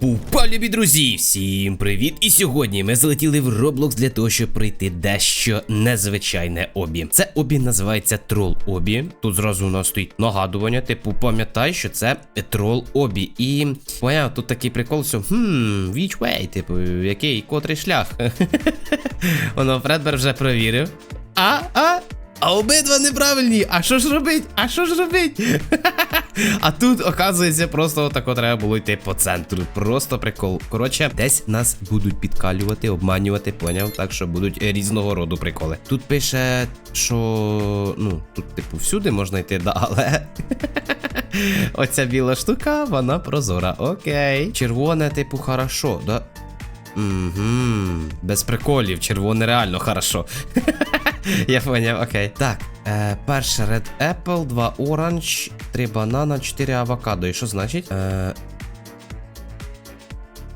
Пупа, любі друзі! Всім привіт! І сьогодні ми залетіли в Roblox для того, щоб пройти дещо незвичайне обі. Це обі називається трол обі. Тут зразу у нас стоїть нагадування, типу, пам'ятай, що це трол обі. І поняв, тут такий прикол, що хм, which way, типу, який котрий шлях. Воно Фредбер вже провірив. А, а, а обидва неправильні. А що ж робить? А що ж робить? а тут, оказується, просто отако треба було йти по центру. Просто прикол. Коротше, десь нас будуть підкалювати, обманювати, поняв? Так що будуть різного роду приколи. Тут пише, що ну, тут, типу, всюди можна йти, да, але. Оця біла штука, вона прозора. Окей. Червоне, типу, хорошо, да? Угу, без приколів, червоне реально хорошо. Я поняв, окей. Так, е, перше Red Apple, 2 Orange, 3 банана, 4 авокадо. І що значить? Е,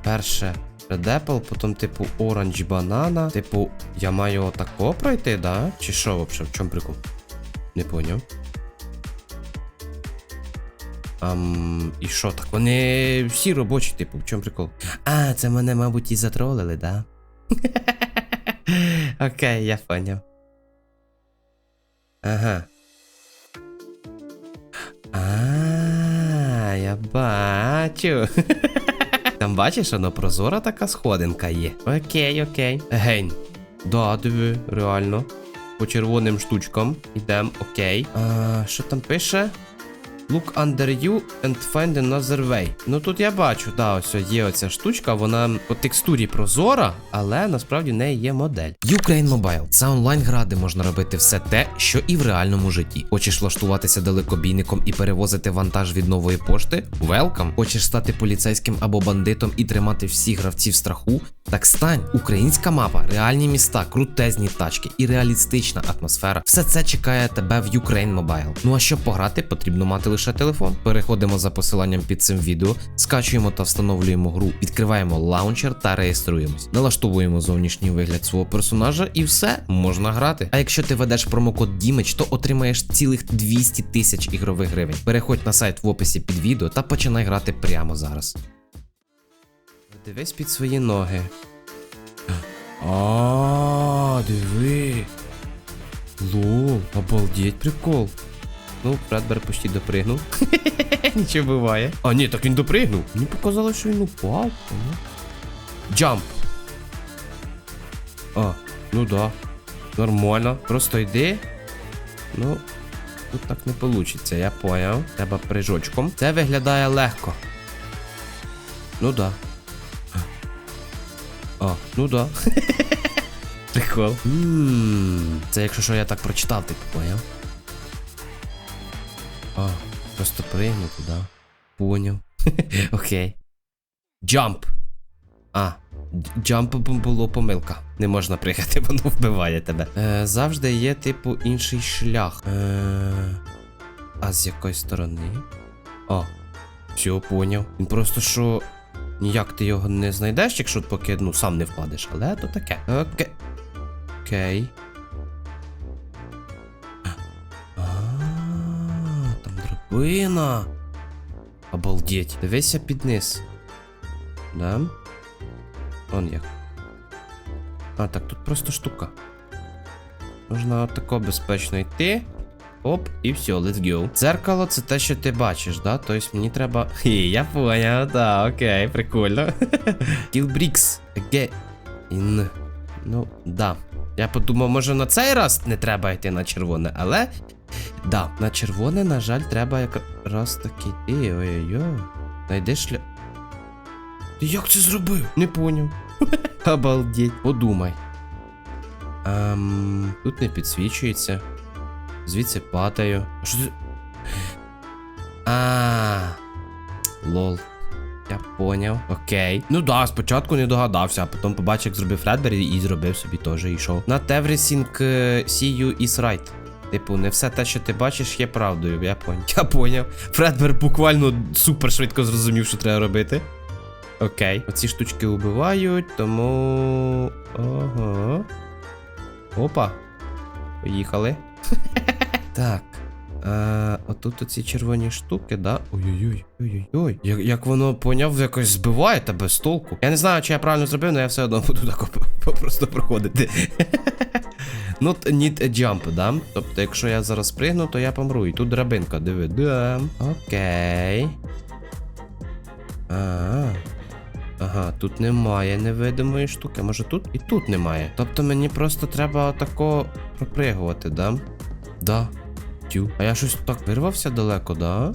перше Red Apple, потім, типу, Orange банана. Типу, я маю отако пройти, да? Чи що вообще? В чому прикол? Не поняв. Ам, і що так? Вони всі робочі, типу, в чому прикол? А, це мене, мабуть, і затролили, да? Окей, я поняв. Ага. А, я бачу. Там бачиш, воно прозора така сходинка є. Окей, окей. Гень. Да, диви, реально. По червоним штучкам. Ідем, окей. А, що там пише? Look under you and find another way. Ну тут я бачу, да, ось є оця штучка, вона по текстурі прозора, але насправді в неї є модель. Ukraine Mobile. Це онлайн-гра, де можна робити все те, що і в реальному житті. Хочеш влаштуватися далекобійником і перевозити вантаж від нової пошти? Welcome. Хочеш стати поліцейським або бандитом і тримати всіх гравців страху? Так стань, українська мапа, реальні міста, крутезні тачки і реалістична атмосфера. Все це чекає тебе в Ukraine Mobile. Ну а щоб пограти, потрібно мати лише телефон. Переходимо за посиланням під цим відео, скачуємо та встановлюємо гру, відкриваємо лаунчер та реєструємось. Налаштовуємо зовнішній вигляд свого персонажа і все можна грати. А якщо ти ведеш промокод Дімич, то отримаєш цілих 200 тисяч ігрових гривень. Переходь на сайт в описі під відео та починай грати прямо зараз. Дивись під свої ноги. А, диви. Лол, обалдеть прикол. Ну, Фредбер почти допригнув. Нічого буває. А, ні, так він допригнув. Мені показалось, що він упав. Джамп. А, ну да. Нормально. Просто йди. Ну, тут так не вийде, я поняв. Треба прижочком. Це виглядає легко. Ну да. А, ну да. Прикол. Це якщо що я так прочитав, ти поняв? А, просто пригнути, да? Поняв. Окей. Джамп. А, джамп було помилка. Не можна пригати, воно вбиває тебе. Е, завжди є, типу, інший шлях. Е, а з якої сторони? А, все, поняв. Він просто що. Ніяк ти його не знайдеш, якщо поки ну, сам не впадеш, але то таке. Окей. Окей. Там. Обалдеть. Дивися під низ. Да? Он як. А, так, тут просто штука. Можна отако безпечно йти. Оп, і все, let's go. Дзеркало це те, що ти бачиш, да? Тобто мені треба. Хі, я поняв, да, окей, прикольно. Кілбрікс. Again. Ну, да. Я подумав, може на цей раз не треба йти на червоне, але. Да, на червоне, на жаль, треба якраз таки. йти. Ой-ой-ой. Найди шля. Ти як це зробив? Не поняв. Обалдеть. Подумай. Ем, тут не підсвічується. Звідси падаю. Що це? А. Лол. Я поняв. Окей. Ну да, спочатку не догадався, а потім побачив, як зробив Фредбер і зробив собі теж і йшов. Not everything uh, see you is right. Типу, не все те, що ти бачиш, є правдою. Я поняв. Я поняв. Фредбер буквально супер швидко зрозумів, що треба робити. Окей. Оці штучки убивають, тому. Ого. Опа. Поїхали. Так. Е, отут оці червоні штуки, да? Ой-ой-ой. Ой-ой-ой. Як, як воно поняв, якось збиває тебе з толку. Я не знаю, чи я правильно зробив, але я все одно буду так просто проходити. Not need jump, да? Тобто, якщо я зараз пригну, то я помру. І тут драбинка, диви. Да. Окей. А. Ага, тут немає невидимої штуки. Може тут? І тут немає. Тобто мені просто треба отако пропригувати, да? Да. Тю. А я щось так вирвався далеко, да?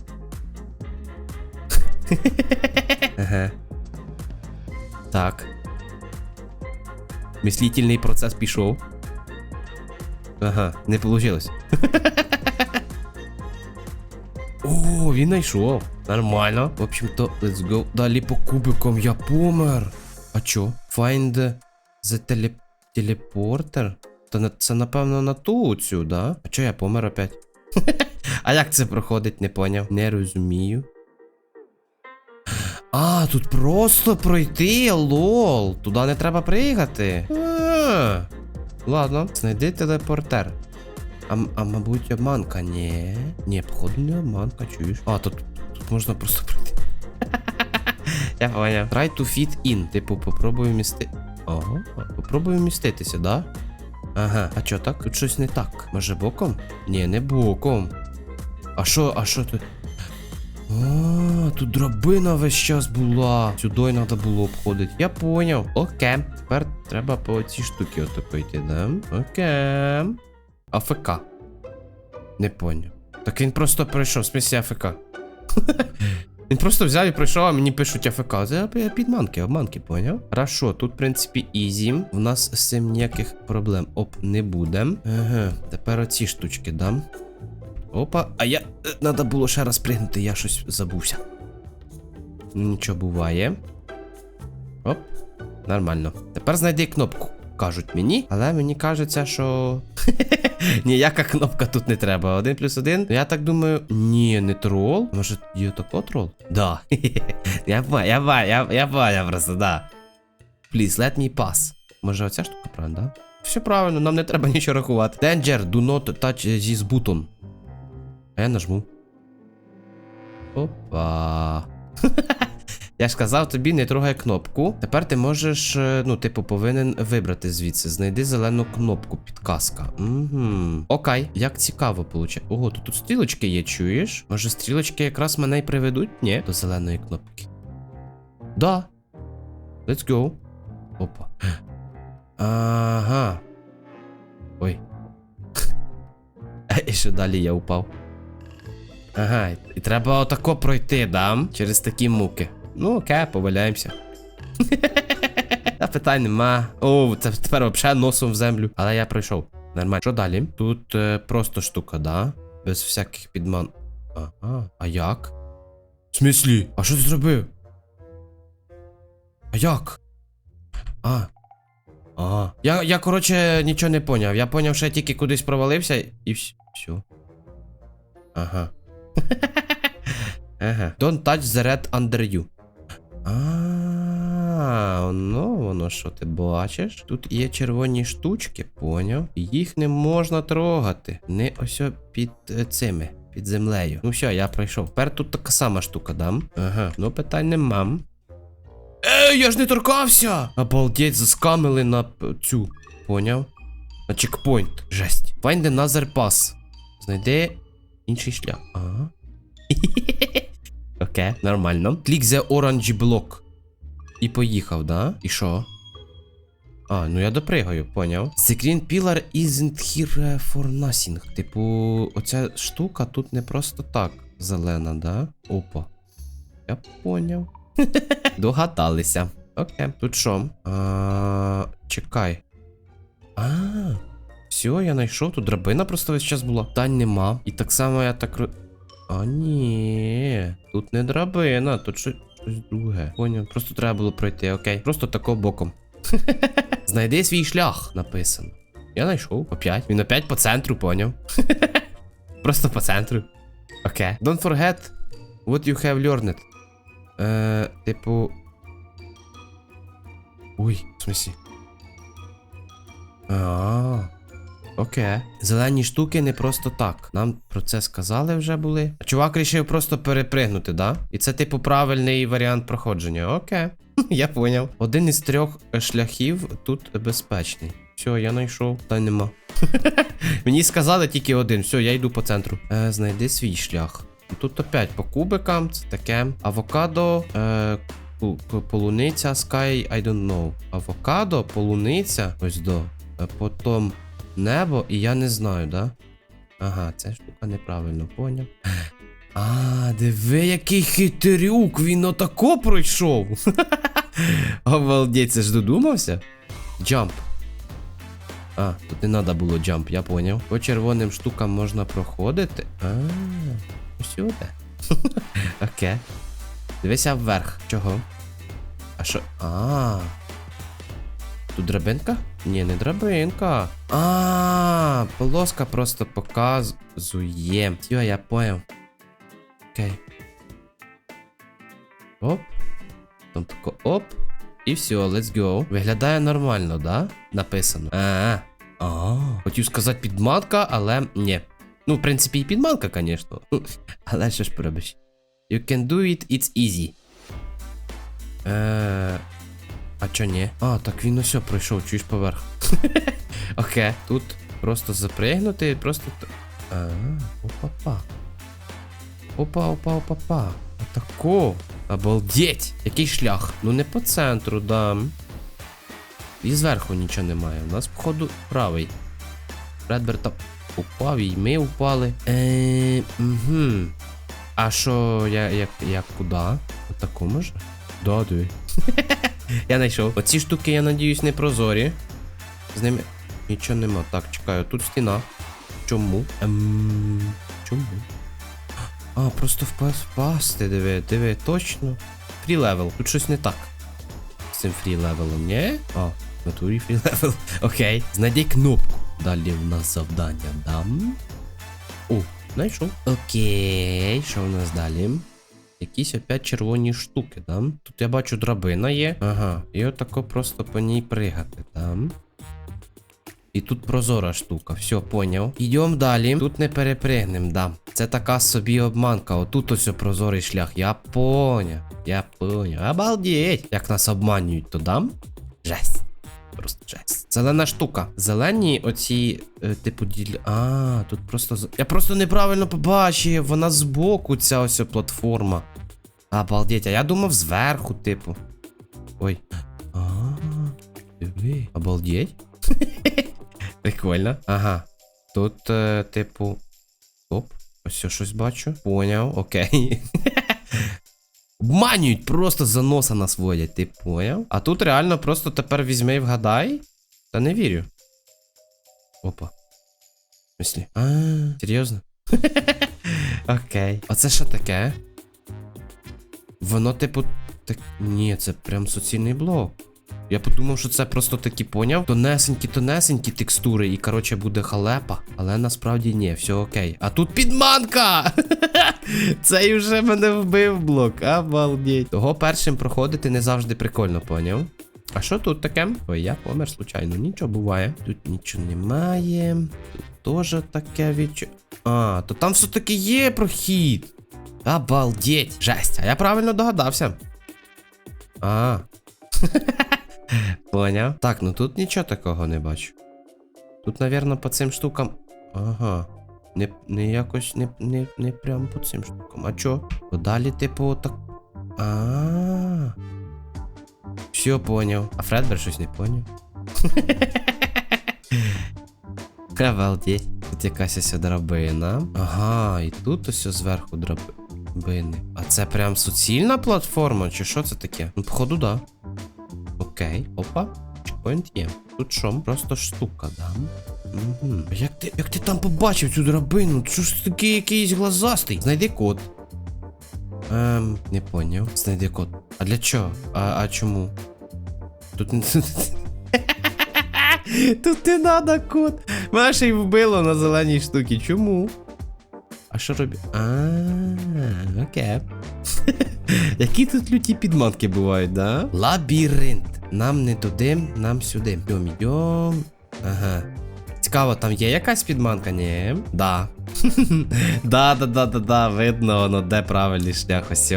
Ага. Так. Мислительний процес пішов. Ага, не вийшло. О, він знайшов. Нормально. В общем-то, let's go. Далі по кубикам я помер. А чо? Find the tele... teleporter? Та це напевно на ту цю, да? А чо я помер опять? а як це проходить, не поняв. Не розумію. А, тут просто пройти, лол. Туди не треба приїхати. А, Ладно, знайди телепортер. А, а мабуть, обманка, ні. Ні, походу не обманка, чуєш. А, тут, тут можна просто пройти. Я поняв. Try to fit in. Типу, попробую місти. Ага, попробую міститися, да? Ага, а чо так? Тут щось не так. Може боком? Ні, не боком. А що, а що тут? А, тут драбина весь час була. Сюди треба було обходити. Я поняв. Окей. Тепер треба по цій штуці отако йти, да? Окей. АФК. Не поняв. Так він просто пройшов, в смысле АФК. Він просто взяв і пройшов, а мені пишуть АФК. Це підманки, обманки, поняв? Хорошо, тут, в принципі, ізі. В нас з цим ніяких проблем оп не буде. Ага, тепер оці штучки дам. Опа, а я. е, Надо було ще раз пригнути, я щось забувся. Нічого буває. Оп, нормально. Тепер знайди кнопку. Кажуть мені, але мені кажеться, що. Ніяка кнопка тут не треба. Один плюс один. Я так думаю, ні, не трол. Може, є тако трол? Да. я ба, я ба, я, я поняв просто, да. Please, let me pass. Може, оця штука правильно, да? Все правильно, нам не треба нічого рахувати. Danger, do not touch this button. А я нажму. Опа. Я ж казав тобі, не трогай кнопку. Тепер ти можеш, е, ну, типу, повинен вибрати звідси. Знайди зелену кнопку, підказка. Угу. Окей, як цікаво получає. Ого, тут, тут стрілочки є, чуєш? Може, стрілочки якраз мене й приведуть? Ні, до зеленої кнопки. Да. Let's go. Опа. Ага. Ой. І що далі я упав. Ага, і треба отако пройти, да? Через такі муки. Ну, окей, поваляємося. Та питань нема. О, це тепер взагалі носом в землю. Але я пройшов. Нормально. Що далі? Тут е, просто штука, да? Без всяких підман. Ага. А як? В смислі? А що ти зробив? А як? А. Ага. Я, я, коротше, нічого не поняв. Я поняв, що я тільки кудись провалився і вс- все. Ага. Ага. Don't touch the red under you. А, ну воно що ти бачиш? Тут є червоні штучки, поняв? Їх не можна трогати. Не ось під е, цими, під землею. Ну все, я пройшов. Тепер тут така сама штука дам. Ага, ну питань нема. Ей, я ж не торкався! Обалдеть, заскамили на цю. Поняв? На чекпоінт. Жесть. Find another pass. Знайди інший шлях. Ага. Нормально. Click the orange block. І поїхав, да? І що? А, ну я допригаю, поняв. The green pillar isn't here for nothing. Типу, оця штука тут не просто так зелена, да? Опа. Я поняв. Догадалися. Окей. Тут що? А, чекай. А, все, я знайшов. Тут драбина просто весь час була. Тань нема. І так само я так. А, ні. Тут не драбина, тут щось, друге. Поняв. Просто треба було пройти, окей. Просто тако боком. Знайди свій шлях, написано. Я знайшов. Опять. Він опять по центру, поняв. Просто по центру. Окей. Don't forget what you have learned. Е, типу. Ой, в смысле? А. Окей. Зелені штуки не просто так. Нам про це сказали вже були. А чувак рішив просто перепригнути, да? І це, типу, правильний варіант проходження. Окей. Я поняв. Один із трьох е, шляхів тут безпечний. Все, я знайшов. Та нема. Мені сказали тільки один. Все, я йду по центру. Е, знайди свій шлях. Тут опять по кубикам, це таке. Авокадо, е, полуниця, sky, I don't know. Авокадо, полуниця, ось до. Е, Потім небо, і я не знаю, да? Ага, ця штука неправильно поняв. А, диви, який хитрюк, він отако пройшов. Обалдеть, це ж додумався? Джамп. А, тут не треба було джамп, я поняв. По червоним штукам можна проходити. А, усюди. Окей. Дивися вверх. Чого? А що? А. Тут драбинка? Ні, не драбинка. А, полоска просто показує. Все, я поняв. Окей. Оп. Там тако оп. І все, let's go. Виглядає нормально, да? Написано. А. а, а. Хотів сказати підманка, але ні. Ну, в принципі, і підманка, звісно. Але що ж поробиш? You can do it, it's easy. Е, а чо ні? А, так він усе пройшов, чуєш поверх. Окей, тут просто запригнути, просто. т- А, опа-па. Опа, опа, опа, па. Отако. Обалдеть! Який шлях? Ну не по центру, да. І зверху нічого немає. У нас, походу, правий. Редберт там упав, і ми упали. Е, угу. А що, я, як, як куди? Отаку може? Да, диви. я знайшов. Оці штуки, я надіюсь, не прозорі. З ними нічого нема. Так, чекаю, тут стіна. Чому? Ем, чому? А, просто впас, впасти, диви, диви, точно. Фрі левел. Тут щось не так. З цим фрі левелом, ні? А, в натурі фрі левел. Окей. Знайди кнопку. Далі в нас завдання дам. О, знайшов. Окей, що в нас далі? Якісь опять червоні штуки, да? Тут я бачу драбина є. Ага. І отако просто по ній пригати, там. І тут прозора штука, все, поняв. Ідемо далі. Тут не перепригнем, да. Це така собі обманка. Отут ось прозорий шлях. Я поняв. Я поняв. Обалдеть. Як нас обманюють, то дам? Жесть. Жесть. Зелена штука. Зелені оці, е, типу, діль. А, тут просто. Я просто неправильно побачив. Вона збоку, ця ось платформа. Обалдеть, а я думав зверху, типу. Ой. А. Обалдеть. Прикольно. Ага. Тут, е, типу. Оп. Ось я щось бачу. Поняв, окей. Обманюють, просто за носа нас водять, ти поняв? А тут реально просто тепер візьми і вгадай. Та не вірю. Опа. В? А, серйозно? Окей. А це що таке? Воно, типу, так. Ні, це прям суцільний блок. Я подумав, що це просто такі поняв. Тонесенькі, тонесенькі текстури, і коротше буде халепа. Але насправді ні, все окей. А тут підманка! Цей вже мене вбив блок. Обалдеть. Того першим проходити не завжди прикольно, поняв? А що тут таке? Ой, я помер случайно, нічого буває. Тут нічого немає. Тут теж таке відчу. А, то там все-таки є прохід. Обалдеть. Жесть, а я правильно догадався. А. Поняв. Так, ну тут нічого такого не бачу. Тут, напевно, по цим штукам. Ага. Не, не якось не, не, не прям по цим штукам. А чо? Бо далі, типу, так. А. Все поняв. А Фредбер щось не поняв. Обалдеть. Тут якась ось драбина. Ага, і тут ось зверху драбини. А це прям суцільна платформа, чи що це таке? Ну, походу, да. Окей, опа. Чекпоінт є. Тут що? Просто штука, да? Угу. Як ти, як ти там побачив цю драбину? Що ж такий якийсь глазастий? Знайди код. Ем, не поняв. Знайди код. А для чого? А, а чому? Тут не. Тут не надо код. Маша й вбило на зеленій штуці. Чому? А що робить? А, окей. Які тут люті підманки бувають, да? Лабіринт. Нам не туди, нам сюди. Йдем, йдем. Ага. Цікаво, там є якась підманка? Ні. Да. да, да, да, да, да, видно, воно де правильний шлях, ось.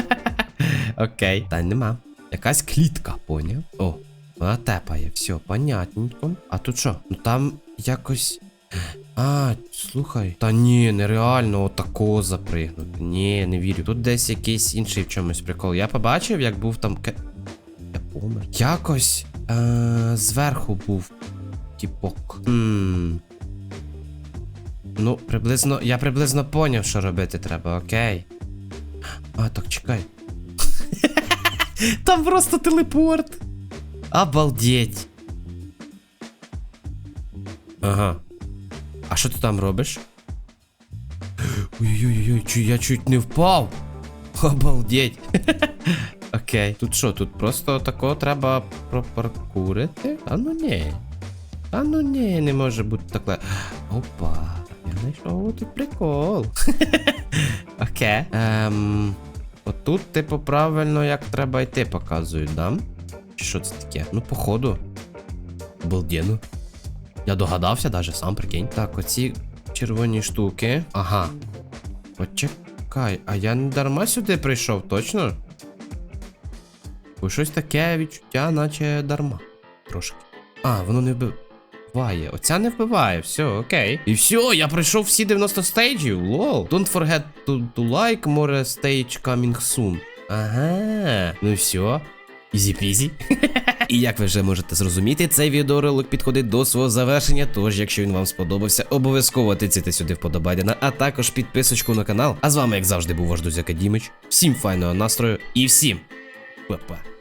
Окей. Та нема. Якась клітка, поняв? О, вона тепає, все, понятненько. А тут що? Ну там якось. А, слухай. Та ні, нереально отако запригнути. Ні, не вірю. Тут десь якийсь інший в чомусь прикол. Я побачив, як був там. Помер. Якось е- зверху був тіпок. Хм. Ну, приблизно. Я приблизно поняв, що робити треба, окей. А, так чекай. Там просто телепорт. Обалдеть. Ага. А що ти там робиш? Ой-ой-ой, я чуть не впав. Обалдеть. Окей. Тут що, тут просто тако треба пропаркурити? А ну ні. А ну ні, не може бути таке. Опа. Я знайшов тут прикол. Окей. Ем. Отут, типу, правильно, як треба йти, показують, да? Що це таке? Ну, походу. Обалденно. Я догадався даже, сам прикинь. Так, оці червоні штуки. Ага. Почекай, а я не дарма сюди прийшов, точно? Бо щось таке відчуття, наче дарма. Трошки. А, воно не вбиває. Оця не вбиває, все, окей. І все, я пройшов всі 90 стейджів. Лол. Don't forget to, to like more stage coming soon. Ага. Ну все. Ізі-пізі. І як ви вже можете зрозуміти, цей відеоролик підходить до свого завершення. Тож, якщо він вам сподобався, обов'язково тицяйте сюди вподобайдена, а також підписочку на канал. А з вами, як завжди, був ваш друзяка Дімич. Всім файного настрою і всім па-па.